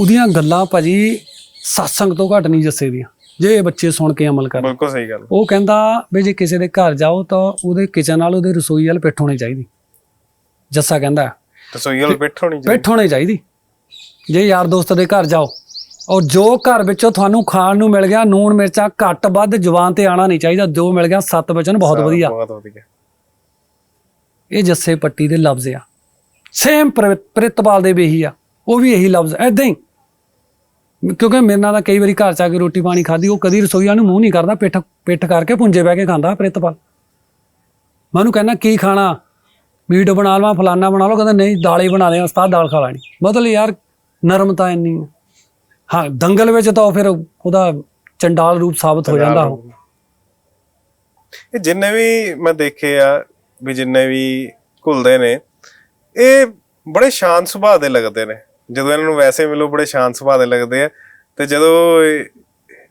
ਉਹਦੀਆਂ ਗੱਲਾਂ ਭਾਜੀ satsang ਤੋਂ ਘੱਟ ਨਹੀਂ ਜੱਸੇ ਦੀਆਂ ਜੇ ਇਹ ਬੱਚੇ ਸੁਣ ਕੇ ਅਮਲ ਕਰਨ। ਬਿਲਕੁਲ ਸਹੀ ਗੱਲ। ਉਹ ਕਹਿੰਦਾ ਵੀ ਜੇ ਕਿਸੇ ਦੇ ਘਰ ਜਾਓ ਤਾਂ ਉਹਦੇ ਕਿਚਨ ਨਾਲ ਉਹਦੇ ਰਸੋਈ ਵਾਲ ਪਿੱਠ ਹੋਣੀ ਚਾਹੀਦੀ। ਜੱਸਾ ਕਹਿੰਦਾ ਰਸੋਈ ਵਾਲ ਬੈਠ ਹੋਣੀ ਚਾਹੀਦੀ। ਪਿੱਠ ਹੋਣੀ ਚਾਹੀਦੀ। ਜੇ ਯਾਰ ਦੋਸਤ ਦੇ ਘਰ ਜਾਓ ਔਰ ਜੋ ਘਰ ਵਿੱਚੋਂ ਤੁਹਾਨੂੰ ਖਾਣ ਨੂੰ ਮਿਲ ਗਿਆ ਨੂਣ ਮਿਰਚਾਂ ਘੱਟ ਵੱਧ ਜ਼ੁਬਾਨ ਤੇ ਆਣਾ ਨਹੀਂ ਚਾਹੀਦਾ ਜੋ ਮਿਲ ਗਿਆ ਸੱਤ ਬਚਨ ਬਹੁਤ ਵਧੀਆ। ਬਹੁਤ ਵਧੀਆ। ਇਹ ਜੱਸੇ ਪੱਟੀ ਦੇ ਲਫ਼ਜ਼ ਆ। ਸੇਮ ਪ੍ਰਿਤਪਾਲ ਦੇ ਵੀ ਇਹੀ ਆ। ਉਹ ਵੀ ਇਹੀ ਲਫ਼ਜ਼ ਐਦਾਂ ਹੀ ਕਿਉਂਕਿ ਮੇਰੇ ਨਾਲ ਤਾਂ ਕਈ ਵਾਰੀ ਘਰ ਚ ਆ ਕੇ ਰੋਟੀ ਪਾਣੀ ਖਾਧੀ, ਉਹ ਕਦੀ ਰਸੋਈਆਂ ਨੂੰ ਮੂੰਹ ਨਹੀਂ ਕਰਦਾ, ਪਿੱਠ ਪਿੱਠ ਕਰਕੇ ਪੁੰਜੇ ਬਹਿ ਕੇ ਖਾਂਦਾ ਪ੍ਰਿਤਪਾਲ ਮੈਂ ਉਹਨੂੰ ਕਹਿੰਦਾ, ਕੀ ਖਾਣਾ? ਮੀਟ ਬਣਾ ਲਵਾਂ, ਫਲਾਨਾ ਬਣਾ ਲਓ ਕਹਿੰਦਾ, ਨਹੀਂ, ਦਾਲ ਬਣਾ ਦੇ, ਉਸਤਾਦ, ਦਾਲ ਖਾ ਲੈਣੀ। ਮਤਲਬ ਯਾਰ ਨਰਮਤਾ ਇੰਨੀ ਹਾਂ, ਦੰਗਲ ਵਿੱਚ ਤਾਂ ਉਹ ਫਿਰ ਉਹਦਾ ਚੰਡਾਲ ਰੂਪ ਸਾਬਤ ਹੋ ਜਾਂਦਾ। ਉਹ ਇਹ ਜਿੰਨੇ ਵੀ ਮੈਂ ਦੇਖੇ ਆ, ਵੀ ਜਿੰਨੇ ਵੀ ਘੁਲਦੇ ਨੇ, ਇਹ ਬੜੇ ਸ਼ਾਂਤ ਸੁਭਾਅ ਦੇ ਲੱਗਦੇ ਨੇ। ਜਦੋਂ ਇਹਨਾਂ ਨੂੰ ਵੈਸੇ ਮਿਲੋ ਬੜੇ ਸ਼ਾਂਤ ਸੁਭਾਅ ਦੇ ਲੱਗਦੇ ਆ ਤੇ ਜਦੋਂ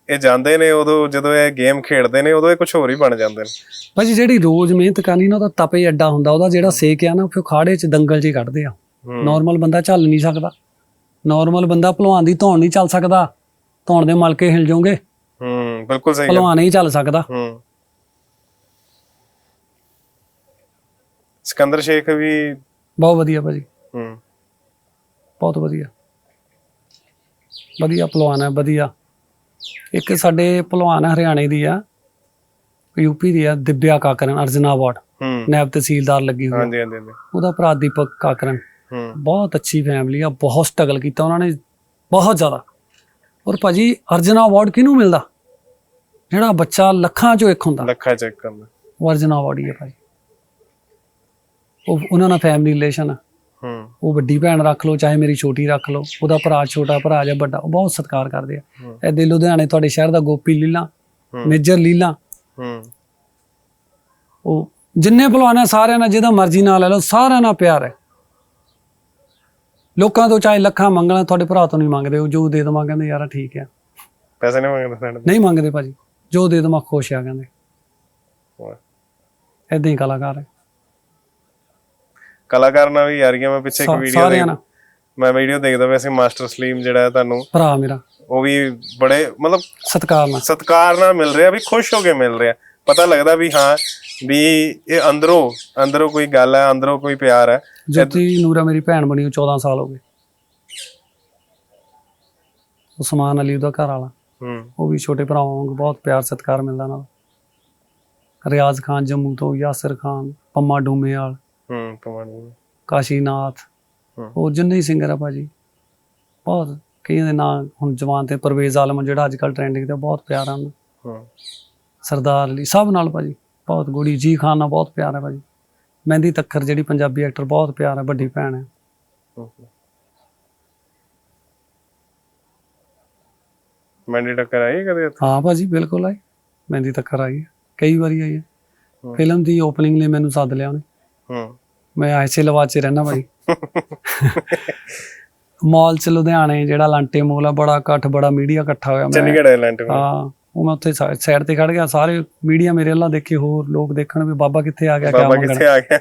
ਇਹ ਜਾਂਦੇ ਨੇ ਉਦੋਂ ਜਦੋਂ ਇਹ ਗੇਮ ਖੇਡਦੇ ਨੇ ਉਦੋਂ ਇਹ ਕੁਝ ਹੋਰ ਹੀ ਬਣ ਜਾਂਦੇ ਨੇ। ਭਾਜੀ ਜਿਹੜੀ ਰੋਜ਼ ਮਿਹਨਤ ਕਰਨੀ ਨਾ ਉਹਦਾ ਤਪੇ ਅੱਡਾ ਹੁੰਦਾ ਉਹਦਾ ਜਿਹੜਾ ਸੇਕ ਆ ਨਾ ਫਿਰ ਖਾੜੇ 'ਚ ਦੰਗਲ 'ਚ ਕੱਢਦੇ ਆ। ਨਾਰਮਲ ਬੰਦਾ ਚੱਲ ਨਹੀਂ ਸਕਦਾ। ਨਾਰਮਲ ਬੰਦਾ ਭਲਵਾਨ ਦੀ ਧੌਣ ਨਹੀਂ ਚੱਲ ਸਕਦਾ। ਧੌਣ ਦੇ ਮਲਕੇ ਹਿਲ ਜਾਓਗੇ। ਹੂੰ ਬਿਲਕੁਲ ਸਹੀ ਭਲਵਾਨ ਨਹੀਂ ਚੱਲ ਸਕਦਾ। ਹੂੰ। ਸਿਕੰਦਰ ਸ਼ੇਖ ਵੀ ਬਹੁਤ ਵਧੀਆ ਭਾਜੀ। ਹੂੰ। ਬਹੁਤ ਵਧੀਆ। ਵਧੀਆ ਭਲਵਾਨ ਹੈ ਵਧੀਆ। ਇੱਕ ਸਾਡੇ ਭਲਵਾਨ ਹਰਿਆਣੇ ਦੀ ਆ ਯੂਪੀ ਦੀ ਆ ਦਿਵਿਆ ਕਾਕਰਨ ਅਰਜਨਾ ਅਵਾਰਡ ਹੂੰ। ਨਾਇਬ ਤਹਿਸੀਲਦਾਰ ਲੱਗੀ ਹੋਈ। ਹਾਂਜੀ ਹਾਂਜੀ। ਉਹਦਾ ਭਰਾ ਦੀਪਕ ਕਾਕਰਨ। ਬਹੁਤ ਅੱਛੀ ਫੈਮਿਲੀ ਆ ਬਹੁਤ ਸਟਰਗਲ ਕੀਤਾ ਉਹਨਾਂ ਨੇ ਬਹੁਤ ਜ਼ਿਆਦਾ। ਔਰ ਭਾਜੀ ਅਰਜਨਾ ਅਵਾਰਡ ਕਿਹਨੂੰ ਮਿਲਦਾ? ਜਿਹੜਾ ਬੱਚਾ ਲੱਖਾਂ ਚੋਂ ਇੱਕ ਹੁੰਦਾ। ਲੱਖਾਂ ਚੈੱਕ ਕਰਨਾ ਉਹ ਅਰਜਨਾ ਅਵਾਰਡ ਹੀ ਹੈ ਭਾਜੀ। ਉਹ ਉਹਨਾਂ ਨਾਲ ਫੈਮਿਲੀ ਰਿਲੇਸ਼ਨ ਆ। ਉਹ ਵੱਡੀ ਭੈਣ ਰੱਖ ਲਓ ਚਾਹੇ ਮੇਰੀ ਛੋਟੀ ਰੱਖ ਲਓ ਉਹਦਾ ਭਰਾ ਛੋਟਾ ਭਰਾ ਜਾਂ ਵੱਡਾ ਉਹ ਬਹੁਤ ਸਤਿਕਾਰ ਕਰਦੇ ਆ। ਐਦੇ ਲੁਧਿਆਣੇ ਤੁਹਾਡੇ ਸ਼ਹਿਰ ਦਾ ਗੋਪੀ ਲੀਲਾ। ਮੇਜਰ ਲੀਲਾ ਉਹ ਜਿੰਨੇ ਭਲਵਾਨ ਆ ਸਾਰਿਆਂ ਨਾਲ ਜਿਹਦਾ ਮਰਜ਼ੀ ਨਾਲ ਲੈ ਲਓ ਸਾਰਿਆਂ ਨਾਲ ਪਿਆਰ ਹੈ ਲੋਕਾਂ ਤੋਂ ਚਾਹੇ ਲੱਖਾਂ ਮੰਗਣਾ ਤੁਹਾਡੇ ਭਰਾ ਤੋਂ ਨਹੀਂ ਮੰਗਦੇ ਉਹ ਜੋ ਦੇ ਦਵਾਂ ਕਹਿੰਦੇ ਯਾਰ ਠੀਕ ਆ ਪੈਸੇ ਨਹੀਂ ਮੰਗਦਾ ਸਾਡੇ। ਨਹੀਂ ਮੰਗਦੇ ਭਾਜੀ ਜੋ ਦੇ ਦਵਾਂ ਖੁਸ਼ ਆ ਕਹਿੰਦੇ। ਐਦਾਂ ਹੀ ਕਲਾਕਾਰ ਹੈ ਕਲਾਕਾਰ ਨਾਲ ਵੀ ਯਾਰੀਆਂ ਮੈਂ ਪਿੱਛੇ ਇੱਕ ਸਾ- ਵੀਡੀਓ ਸਾਰਿਆਂ ਨਾਲ। ਮੈਂ ਵੀਡੀਓ ਦੇਖਦਾ ਵੈਸੇ ਮਾਸਟਰ ਸਲੀਮ ਜਿਹੜਾ ਹੈ ਤੁਹਾਨੂੰ। ਭਰਾ ਮੇਰਾ। ਉਹ ਵੀ ਬੜੇ ਮਤਲਬ ਸਤਿਕਾਰ ਨਾਲ। ਸਤਿਕਾਰ ਨਾਲ ਮਿਲ ਰਿਹਾ ਵੀ ਖੁਸ਼ ਹੋ ਕੇ ਮਿਲ ਰਿਹਾ। ਪਤਾ ਲੱਗਦਾ ਵੀ ਹਾਂ ਵੀ ਇਹ ਅੰਦਰੋਂ ਅੰਦਰੋਂ ਕੋਈ ਗੱਲ ਹੈ ਅੰਦਰੋਂ ਕੋਈ ਪਿਆਰ ਹੈ। ਜੋਤੀ ਨੂਰਾ ਮੇਰੀ ਭੈਣ ਬਣੀ ਉਹ 14 ਸਾਲ ਹੋ ਗਏ। ਉਸਮਾਨ ਅਲੀ ਉਹਦਾ ਘਰ ਵਾਲਾ। ਹੂੰ। ਉਹ ਵੀ ਛੋਟੇ ਭਰਾਵਾਂ ਵਾਂਗ ਬਹੁਤ ਪਿਆਰ ਸਤਿਕਾਰ ਮਿਲਦਾ ਨਾਲ। ਰਿਆਜ਼ ਖਾਨ ਜੰਮੂ ਤੋਂ ਯਾਸਿਰ ਖਾਨ ਪੰਮਾ ਡੂਮੇਵਾਲ। ਹੂੰ ਪਵਾਨੀ ਕਾਸ਼ੀਨਾਥ। ਹੂੰ। ਉਹ ਜਿੰਨੇ ਹੀ ਸਿੰਗਰ ਆ ਭਾਜੀ। ਬਹੁਤ ਕਈਆਂ ਦੇ ਨਾਂ ਹੁਣ ਜਵਾਨ ਤੇ ਪਰਵੇਜ਼ ਆਲਮ ਜਿਹੜਾ ਅੱਜ ਕੱਲ ਟ੍ਰੈਂਡਿੰਗ ਤੇ ਬਹੁਤ ਪਿਆਰ ਆ ਉਹਨੂੰ ਹੂੰ। ਸਰਦਾਰ ਅਲੀ ਸਭ ਨਾਲ ਭਾਜੀ ਬਹੁਤ ਗੋੜੀ ਜੀ ਖਾਨ ਨਾਲ ਬਹੁਤ ਪਿਆਰ ਹੈ ਭਾਜੀ। ਮਹਿੰਦੀ ਤੱਖਰ ਜਿਹੜੀ ਪੰਜਾਬੀ ਐਕਟਰ ਬਹੁਤ ਪਿਆਰ ਹੈ ਵੱਡੀ ਭੈਣ ਹੈ। ਮੈਂਡੀ ਟੱਕਰ ਆਈ ਕਦੇ ਇੱਥੇ? ਹਾਂ ਭਾਜੀ ਬਿਲਕੁਲ ਆਈ। ਮਹਿੰਦੀ ਤੱਕਰ ਆਈ ਹੈ ਕਈ ਵਾਰੀ ਆਈ ਹੈ। ਹੂੰ। ਫਿਲਮ ਦੀ ਓਪਨਿੰਗ ਲਈ ਮੈਨੂੰ ਸੱਦ ਲਿਆ ਉਹਨੇ। ਹੂੰ। ਮੈਂ ਐਸੇ ਲਵਾਜ 'ਚ ਰਹਿਣਾ ਭਾਈ ਮਾਲ ਚ ਲੁਧਿਆਣੇ ਜਿਹੜਾ ਲਾਂਟੇ ਮੋਲ ਆ ਬੜਾ ਇਕੱਠ ਬੜਾ ਮੀਡੀਆ ਇਕੱਠਾ ਹੋਇਆ ਮੈਂ। ਚੰਡੀਗੜ੍ਹ ਆਇਲੈਂਡ ਹਾਂ ਉਹ ਮੈਂ ਉੱਥੇ ਸਾਈਡ ਤੇ ਖੜ ਗਿਆ ਸਾਰੇ ਮੀਡੀਆ ਮੇਰੇ ਵੱਲ ਦੇਖੇ ਹੋਰ ਲੋਕ ਦੇਖਣ ਵੀ ਬਾਬਾ ਕਿੱਥੇ ਆ ਗਿਆ ਕਿਆ ਬਾਬਾ ਕਿੱਥੇ ਆ ਗਿਆ।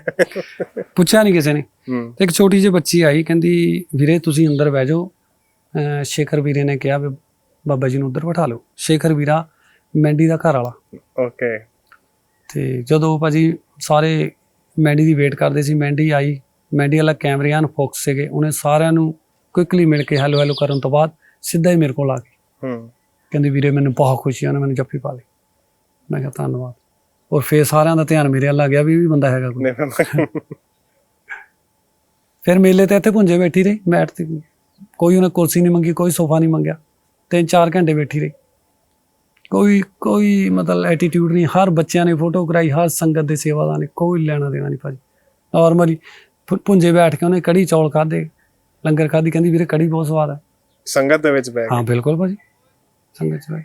ਪੁੱਛਿਆ ਨਹੀਂ ਕਿਸੇ ਨੇ। ਹੂੰ। ਤੇ ਇੱਕ ਛੋਟੀ ਜਿਹੀ ਬੱਚੀ ਆਈ ਕਹਿੰਦੀ ਵੀਰੇ ਤੁਸੀਂ ਅੰਦਰ ਬਹਿ ਜਾਓ। ਸ਼ੇਖਰ ਵੀਰੇ ਨੇ ਕਿਹਾ ਵੀ ਬਾਬਾ ਜੀ ਨੂੰ ਉੱਧਰ ਬਿਠਾ ਲਓ। ਸ਼ੇਖਰ ਵੀਰਾ ਮੈਂਡੀ ਦਾ ਘਰ ਵਾਲਾ। ਓਕੇ। ਤੇ ਜਦੋਂ ਭਾਜੀ ਸਾਰੇ ਮੈਂਡੀ ਦੀ ਵੇਟ ਕਰਦੇ ਸੀ ਮੈਂਡੀ ਆਈ ਮੈਂਡੀ ਵਾਲਾ ਕੈਮਰੇ ਹਨ ਫੋਕਸ ਸੀਗੇ ਉਹਨੇ ਸਾਰਿਆਂ ਨੂੰ ਕੁਇਕਲੀ ਮਿਲ ਕੇ ਹੈਲੋ ਹੈਲੋ ਕਰਨ ਤੋਂ ਬਾਅਦ ਸਿੱਧਾ ਹੀ ਮੇਰੇ ਕੋਲ ਆ ਗਈ ਹੂੰ। ਕਹਿੰਦੀ ਵੀਰੇ ਮੈਨੂੰ ਬਹੁਤ ਖੁਸ਼ੀ ਆ ਉਹਨੇ ਮੈਨੂੰ ਜੱਫੀ ਪਾ ਲਈ। ਮੈਂ ਕਿਹਾ ਧੰਨਵਾਦ। ਔਰ ਫੇਰ ਸਾਰਿਆਂ ਦਾ ਧਿਆਨ ਮੇਰੇ ਵੱਲ ਆ ਗਿਆ ਵੀ ਇਹ ਵੀ ਬੰਦਾ ਹੈਗਾ ਕੋਈ। ਫਿਰ ਮੇਲੇ ਤੇ ਇੱਥੇ ਪੁੰਜੇ ਬੈਠੀ ਰਹੀ ਮੈਟ ਤੇ ਕੋਈ ਉਹਨੇ ਕੁਰਸੀ ਨਹੀਂ ਮੰਗੀ ਕੋਈ ਸੋਫਾ ਨਹੀਂ ਮੰਗਿਆ ਤਿੰਨ ਚਾਰ ਘੰਟੇ ਬੈਠੀ ਰਹੀ। ਕੋਈ ਕੋਈ ਮਤਲਬ ਐਟੀਟਿਊਡ ਨਹੀਂ ਹਰ ਬੱਚਿਆਂ ਨੇ ਫੋਟੋ ਕਰਾਈ ਹਰ ਸੰਗਤ ਦੇ ਸੇਵਾਦਾਰ ਨੇ ਕੋਈ ਲੈਣਾ ਦੇਣਾ ਨਹੀਂ ਭਾਜੀ। ਨਾਰਮਲੀ ਪੁੰਜੇ ਬੈਠ ਕੇ ਉਹਨੇ ਕੜੀ ਚੌਲ ਖਾਦੇ ਲੰਗਰ ਖਾਦੀ ਕਹਿੰਦੀ ਵੀਰੇ ਕੜੀ ਬਹੁਤ ਸਵਾਦ ਹੈ ਸੰਗਤ ਦੇ ਵਿੱਚ ਬੈ ਹਾਂ ਬਿਲਕੁਲ ਭਾਜੀ ਸੰਗਤ ਚ ਭਾਈ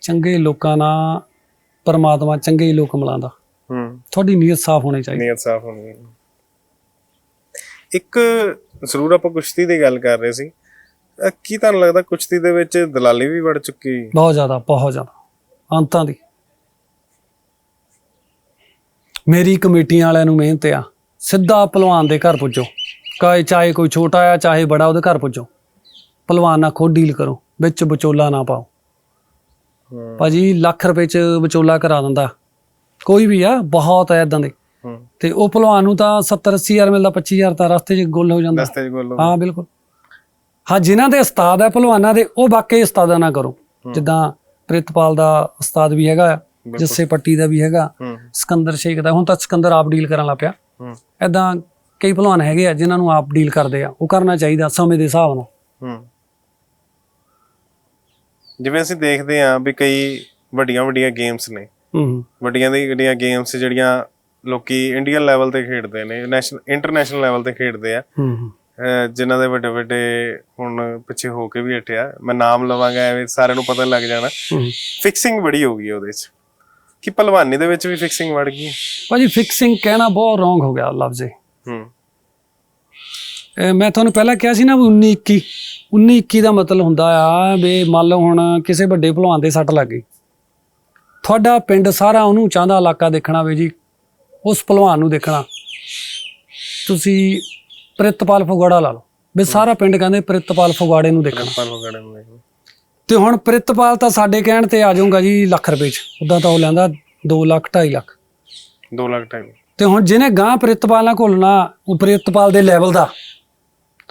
ਚੰਗੇ ਲੋਕਾਂ ਨਾਲ ਪਰਮਾਤਮਾ ਚੰਗੇ ਹੀ ਲੋਕ ਮਿਲਾਉਂਦਾ। ਹੂੰ। ਤੁਹਾਡੀ ਨੀਅਤ ਸਾਫ਼ ਹੋਣੀ ਚਾਹੀਦੀ। ਨੀਅਤ ਸਾਫ਼ ਹੋਣੀ। ਇੱਕ ਜ਼ਰੂਰ ਆਪਾਂ ਕੁਸ਼ਤੀ ਦੀ ਗੱਲ ਕਰ ਰਹੇ ਸੀ। ਅਹ ਕੀ ਤੁਹਾਨੂੰ ਲੱਗਦਾ ਕੁਸ਼ਤੀ ਦੇ ਵਿੱਚ ਦਲਾਲੀ ਵੀ ਵੜ ਚੁੱਕੀ? ਬਹੁਤ ਜ਼ਿਆਦਾ ਬਹੁਤ ਜ਼ਿਆਦਾ। ਅੰਤਾਂ ਦੀ। ਮੇਰੀ ਕਮੇਟੀਆਂ ਵਾਲਿਆਂ ਨੂੰ ਮਿਹਨਤ ਆ। ਸਿੱਧਾ ਪਹਿਲਵਾਨ ਦੇ ਘਰ ਪੁੱਜੋ। ਕਾਏ ਚਾਹੇ ਕੋਈ ਛੋਟਾ ਆ ਚਾਹੇ ਬੜਾ ਉਹਦੇ ਘਰ ਪੁੱਜੋ। ਪਹਿਲਵਾਨ ਨਾਲ ਖੁਦ ਡੀਲ ਕਰੋ। ਵਿੱਚ ਵਿਚੋਲਾ ਨਾ ਪਾਓ। ਭਾਜੀ ਲੱਖ ਰੁਪਏ ਚ ਵਿਚੋਲਾ ਕਰਾ ਦਿੰਦਾ। ਕੋਈ ਵੀ ਆ ਬਹੁਤ ਐ ਇਦਾਂ ਦੇ। ਤੇ ਉਹ ਪਹਿਲਵਾਨ ਨੂੰ ਤਾਂ 70 80 ਹਜ਼ਾਰ ਮਿਲਦਾ 25 ਹਜ਼ਾਰ ਤਾਂ ਰਸਤੇ 'ਚ ਗੁੱਲ ਹੋ ਜਾਂਦਾ। ਦਸਤੇ ਗੋਲੋ ਹਾਂ ਬਿਲਕੁਲ। ਹਾਂ ਜਿਨ੍ਹਾਂ ਦੇ ਉਸਤਾਦ ਹੈ ਪਹਿਲਵਾਨਾਂ ਦੇ ਉਹ ਵਾਕਈ ਉਸਤਾਦਾਂ ਨਾਲ ਕਰੋ। ਜਿੱਦਾਂ ਪ੍ਰਿਤਪਾਲ ਦਾ ਉਸਤਾਦ ਵੀ ਹੈਗਾ ਜੱਸੇ ਪੱਟੀ ਦਾ ਵੀ ਹੈਗਾ ਸਿਕੰਦਰ ਸ਼ੇਖ ਦਾ ਹੁਣ ਤਾਂ ਸਿਕੰਦਰ ਆਪ ਡੀਲ ਕਰਨ ਲੱਗ ਪਿਆ। ਐਦਾਂ ਕਈ ਪਹਿਲਵਾਨ ਹੈਗੇ ਆ ਜਿਨ੍ਹਾਂ ਨੂੰ ਆਪ ਡੀਲ ਕਰਦੇ ਆ। ਉਹ ਕਰਨਾ ਚਾਹੀਦਾ ਸਮੇਂ ਦੇ ਹਿਸਾਬ ਨਾਲ। ਜਿਵੇਂ ਅਸੀਂ ਦੇਖਦੇ ਹਾਂ ਵੀ ਕਈ ਵੱਡੀਆਂ ਵੱਡੀਆਂ ਗੇਮਸ ਨੇ। ਵੱਡੀਆਂ ਦੀ ਵੱਡੀਆਂ ਗੇਮਸ ਜਿਹੜੀਆਂ ਲੋਕੀ ਇੰਡੀਅਨ ਲੈਵਲ ਤੇ ਖੇਡਦੇ ਨੇ ਨੈਸ਼ਨਲ ਇੰਟਰਨੈਸ਼ਨਲ ਲੈਵਲ ਤੇ ਖੇਡਦੇ ਆ। ਅਹ ਜਿਨ੍ਹਾਂ ਦੇ ਵੱਡੇ ਵੱਡੇ ਹੁਣ ਪਿੱਛੇ ਹੋ ਕੇ ਵੀ ਹਟਿਆ ਮੈਂ ਨਾਮ ਲਵਾਂਗਾ ਐਵੇਂ ਸਾਰਿਆਂ ਨੂੰ ਪਤਾ ਲੱਗ ਜਾਣਾ। ਫਿਕਸਿੰਗ ਬੜੀ ਹੋ ਗਈ ਉਹਦੇ 'ਚ। ਕਿ ਪਹਿਲਵਾਨੀ ਦੇ ਵਿੱਚ ਵੀ ਫਿਕਸਿੰਗ ਵੜ ਗਈ ਭਾਜੀ ਫਿਕਸਿੰਗ ਕਹਿਣਾ ਬਹੁਤ ਰੋਂਗ ਹੋ ਗਿਆ ਲਫ਼ਜ਼ ਇਹ ਹੂੰ। ਇਹ ਮੈਂ ਤੁਹਾਨੂੰ ਪਹਿਲਾਂ ਕਿਹਾ ਸੀ ਨਾ ਵੀ 19 21 19 21 ਦਾ ਮਤਲਬ ਹੁੰਦਾ ਆ ਵੀ ਮੰਨ ਲਓ ਹੁਣ ਕਿਸੇ ਵੱਡੇ ਭਲਵਾਨ ਦੇ ਸੱਟ ਲੱਗ ਗਈ। ਤੁਹਾਡਾ ਪਿੰਡ ਸਾਰਾ ਉਹਨੂੰ ਚਾਹੁੰਦਾ ਇਲਾਕਾ ਦੇਖਣਾ ਵੇ ਜੀ ਉਸ ਭਲਵਾਨ ਨੂੰ ਦੇਖਣਾ। ਤੁਸੀਂ ਪ੍ਰਿਤਪਾਲ ਫਗਵਾੜਾ ਲਾ ਲਓ। ਵੀ ਸਾਰਾ ਪਿੰਡ ਕਹਿੰਦੇ ਪ੍ਰਿਤਪਾਲ ਫਗਵਾੜੇ ਨੂੰ ਦੇਖਣਾ। ਪਰ ਹੋ ਗੜੇ ਨੂੰ ਤੇ ਹੁਣ ਪ੍ਰਿਤਪਾਲ ਤਾਂ ਸਾਡੇ ਕਹਿਣ ਤੇ ਆ ਜਾਊਗਾ ਜੀ ਲੱਖ ਰੁਪਏ ਚ। ਉਦਾਂ ਤਾਂ ਉਹ ਲੈਂਦਾ 2 ਲੱਖ 2.5 ਲੱਖ। 2 ਲੱਖ ਟਾਈਮ ਤੇ ਹੁਣ ਜਿਹਨੇ ਗਾਂ ਪ੍ਰਿਤਪਾਲ ਨਾਲ ਘੁਲਣਾ ਉਹ ਪ੍ਰਿਤਪਾਲ ਦੇ ਲੈਵਲ ਦਾ।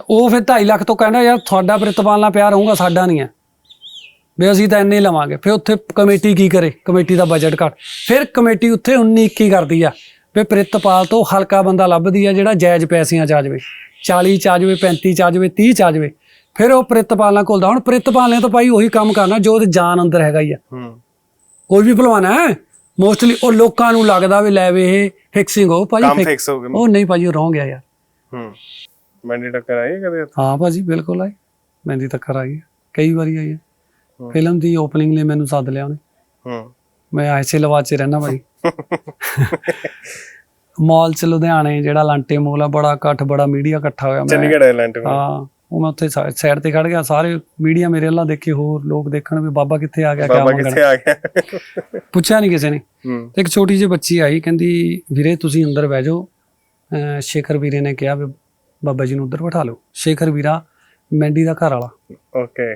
ਉਹ ਫਿਰ 2.5 ਲੱਖ ਤੋਂ ਕਹਿੰਦਾ ਯਾਰ ਤੁਹਾਡਾ ਪ੍ਰਿਤਪਾਲ ਨਾਲ ਪਿਆਰ ਹੋਊਗਾ ਸਾਡਾ ਨਹੀਂ ਹੈ। ਵੀ ਅਸੀਂ ਤਾਂ ਇੰਨੇ ਹੀ ਲਵਾਂਗੇ। ਫਿਰ ਉੱਥੇ ਕਮੇਟੀ ਕੀ ਕਰੇ? ਕਮੇਟੀ ਦਾ ਬਜਟ ਘੱਟ। ਫਿਰ ਕਮੇਟੀ ਉੱਥੇ 19 21 ਕਰਦੀ ਆ। ਵੀ ਪ੍ਰਿਤਪਾਲ ਤੋਂ ਹਲਕਾ ਬੰਦਾ ਲੱਭਦੀ ਆ ਜਿਹੜਾ ਜਾਇਜ਼ ਪੈਸਿਆਂ ਚ ਆ ਜਾਵੇ। 40 ਚ ਆ ਜਾਵੇ 35 ਚ ਆ ਜਾਵੇ 30 ਚ ਆ ਜਾਵੇ। ਫਿਰ ਉਹ ਪ੍ਰਿਤਪਾਲ ਨਾਲ ਘੁਲਦਾ। ਹੁਣ ਪ੍ਰਿਤਪਾਲ ਨੇ ਤਾਂ ਭਾਈ ਉਹੀ ਕੰਮ ਕਰਨਾ ਜੋ ਉਹਦੇ ਜਾਨ ਅੰਦਰ ਹੈਗਾ ਹੀ ਆ। ਹੂੰ। ਕੋਈ ਵੀ ਭਲਵਾਨ ਹੈ ਮੋਸਟਲੀ ਉਹ ਲੋਕਾਂ ਨੂੰ ਲੱਗਦਾ ਵੀ ਲੈ ਵੇ ਇਹ ਫਿਕਸਿੰਗ ਹੋ ਕੰਮ ਫਿਕਸ ਹੋ ਗਿਆ ਉਹ ਨਹੀਂ ਭਾਜੀ ਰੋਂਗ ਗਿਆ ਯਾਰ। ਹੂੰ। ਮੈਂਡੀ ਟੱਕਰ ਆਈ ਕਦੇ ਹਾਂ ਭਾਜੀ ਬਿਲਕੁਲ ਆਈ। ਮਹਿੰਦੀ ਤੱਕਰ ਆਈ ਕਈ ਵਾਰੀ ਆਈ ਹੈ। ਫਿਲਮ ਦੀ ਓਪਨਿੰਗ ਲਈ ਮੈਨੂੰ ਸੱਦ ਲਿਆ ਉਹਨੇ। ਹੂੰ। ਮੈਂ ਐਸੇ ਲਵਾਜ 'ਚ ਰਹਿਣਾ ਭਾਈ। ਮਾਲ ਚ ਲੁਧਿਆਣੇ ਜਿਹੜਾ ਲਾਂਟੇ ਮੋਲ ਆ ਬੜਾ ਇਕੱਠ ਬੜਾ ਮੀਡੀਆ ਇਕੱਠਾ ਹੋਇਆ ਮੈਂ। ਚੰਡੀਗੜ੍ਹ ਆਇਲੈਂਡ ਹਾਂ ਉਹ ਮੈਂ ਉੱਥੇ ਸਾਈਡ ਤੇ ਖੜ ਗਿਆ ਸਾਰੇ ਮੀਡੀਆ ਮੇਰੇ ਵੱਲ ਦੇਖੇ ਹੋਰ ਲੋਕ ਦੇਖਣ ਵੀ ਬਾਬਾ ਕਿੱਥੇ ਆ ਗਿਆ ਕਿਆ ਬਾਬਾ ਮੰਗਣਾ। ਕਿੱਥੇ ਆ ਗਿਆ? ਪੁੱਛਿਆ ਨਹੀਂ ਕਿਸੇ ਨੇ। ਹੂੰ। ਤੇ ਇੱਕ ਛੋਟੀ ਜਿਹੀ ਬੱਚੀ ਆਈ ਕਹਿੰਦੀ ਵੀਰੇ ਤੁਸੀਂ ਅੰਦਰ ਬਹਿ ਜਾਓ। ਅਹ ਸ਼ੇਖਰ ਵੀਰੇ ਨੇ ਕਿਹਾ ਵੀ ਬਾਬਾ ਜੀ ਨੂੰ ਉੱਧਰ ਬਿਠਾ ਲਓ। ਸ਼ੇਖਰ ਵੀਰਾ ਮੈਂਡੀ ਦਾ ਘਰ ਵਾਲਾ। ਓਕੇ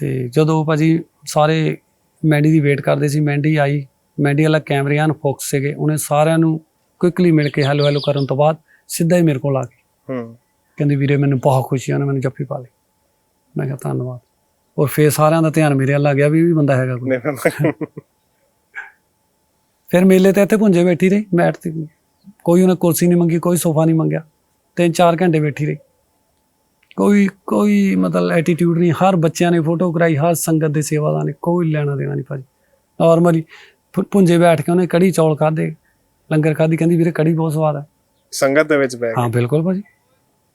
ਤੇ ਜਦੋਂ ਭਾਜੀ ਸਾਰੇ ਮੈਂਡੀ ਦੀ ਵੇਟ ਕਰਦੇ ਸੀ ਮੈਂਡੀ ਆਈ ਮੈਂਡੀ ਵਾਲਾ ਕੈਮਰੇ ਹਨ ਫੋਕਸ ਸੀਗੇ ਉਹਨੇ ਸਾਰਿਆਂ ਨੂੰ ਕੁਇਕਲੀ ਮਿਲ ਕੇ ਹੈਲੋ ਹੈਲੋ ਕਰਨ ਤੋਂ ਬਾਅਦ ਸਿੱਧਾ ਹੀ ਮੇਰੇ ਕੋਲ ਆ ਗਈ ਹੂੰ। ਕਹਿੰਦੀ ਵੀਰੇ ਮੈਨੂੰ ਬਹੁਤ ਖੁਸ਼ੀ ਆ ਉਹਨੇ ਮੈਨੂੰ ਜੱਫੀ ਪਾ ਲਈ। ਮੈਂ ਕਿਹਾ ਧੰਨਵਾਦ। ਔਰ ਫੇਰ ਸਾਰਿਆਂ ਦਾ ਧਿਆਨ ਮੇਰੇ ਵੱਲ ਆ ਗਿਆ ਵੀ ਇਹ ਵੀ ਬੰਦਾ ਹੈਗਾ ਕੋਈ। ਫਿਰ ਮੇਲੇ ਤੇ ਇੱਥੇ ਪੁੰਜੇ ਬੈਠੀ ਰਹੀ ਮੈਟ ਤੇ ਕੋਈ ਉਹਨੇ ਕੁਰਸੀ ਨਹੀਂ ਮੰਗੀ ਕੋਈ ਸੋਫਾ ਨਹੀਂ ਮੰਗਿਆ। ਤਿੰਨ ਚਾਰ ਘੰਟੇ ਬੈਠੀ ਰਹੀ। ਕੋਈ ਕੋਈ ਮਤਲਬ ਐਟੀਟਿਊਡ ਨਹੀਂ ਹਰ ਬੱਚਿਆਂ ਨੇ ਫੋਟੋ ਕਰਾਈ ਹਰ ਸੰਗਤ ਦੇ ਸੇਵਾਦਾਰ ਨੇ ਕੋਈ ਲੈਣਾ ਦੇਣਾ ਨਹੀਂ ਭਾਜੀ। ਨਾਰਮਲੀ ਪੁੰਜੇ ਬੈਠ ਕੇ ਉਹਨੇ ਕੜੀ ਚੌਲ ਖਾਦੇ ਲੰਗਰ ਖਾਦੀ ਕਹਿੰਦੀ ਵੀਰੇ ਕੜੀ ਬਹੁਤ ਸਵਾਦ ਹੈ ਸੰਗਤ ਦੇ ਵਿੱਚ ਬੈ ਹਾਂ ਬਿਲਕੁਲ ਭਾਜੀ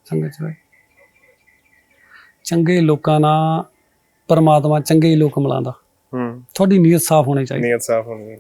ਸੰਗਤ ਚ ਬਹਿ। ਚੰਗੇ ਲੋਕਾਂ ਨਾਲ ਪਰਮਾਤਮਾ ਚੰਗੇ ਲੋਕ ਮਿਲਾਉਂਦਾ। ਹੂੰ। ਤੁਹਾਡੀ ਨੀਅਤ ਸਾਫ਼ ਹੋਣੀ ਚਾਹੀਦੀ। ਨੀਅਤ ਸਾਫ਼ ਹੋਣੀ